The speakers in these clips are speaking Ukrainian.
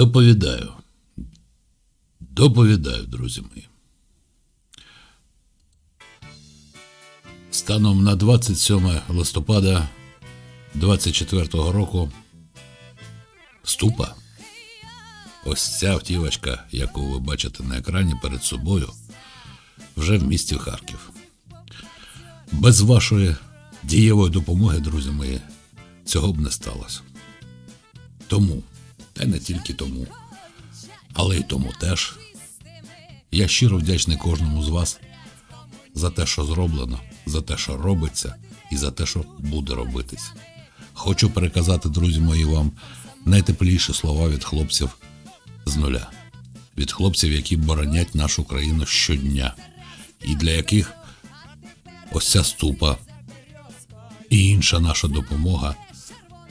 Доповідаю. Доповідаю, друзі мої. Станом на 27 листопада 24 року ступа. Ось ця автівочка, яку ви бачите на екрані перед собою, вже в місті Харків. Без вашої дієвої допомоги, друзі мої, цього б не сталося. Тому, та й не тільки тому, але й тому теж. Я щиро вдячний кожному з вас за те, що зроблено, за те, що робиться, і за те, що буде робитись. Хочу переказати, друзі мої, вам найтепліші слова від хлопців з нуля, від хлопців, які боронять нашу країну щодня, і для яких ось ця ступа і інша наша допомога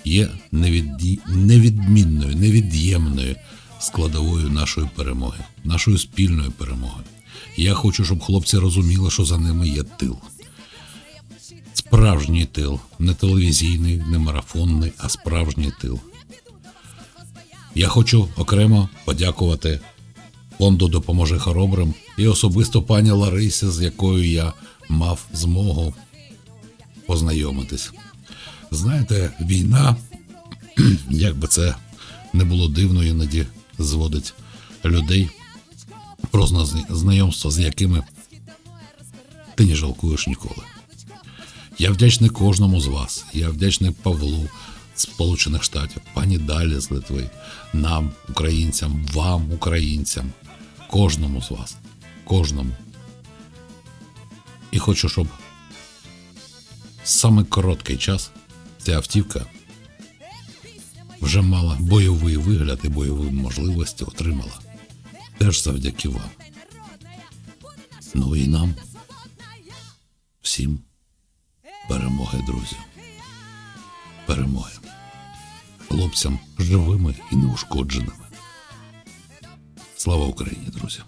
є невідмінною, невід'ємною складовою нашої перемоги, нашої спільної перемоги. Я хочу, щоб хлопці розуміли, що за ними є тил. Справжній тил, не телевізійний, не марафонний, а справжній тил. Я хочу окремо подякувати фонду Допоможи хоробрим і особисто пані Ларисі, з якою я мав змогу познайомитись. Знаєте, війна, як би це не було дивно, іноді зводить людей про зна- знайомство, з якими ти не жалкуєш ніколи. Я вдячний кожному з вас. Я вдячний Павлу Сполучених Штатів, пані Далі з Литви, нам, українцям, вам, українцям, кожному з вас, кожному. І хочу, щоб саме короткий час ця автівка вже мала бойовий вигляд і бойові можливості отримала. Теж завдяки вам. Ну і нам всім перемоги, друзі. Перемоги. Хлопцям живими і неушкодженими. Слава Україні, друзі!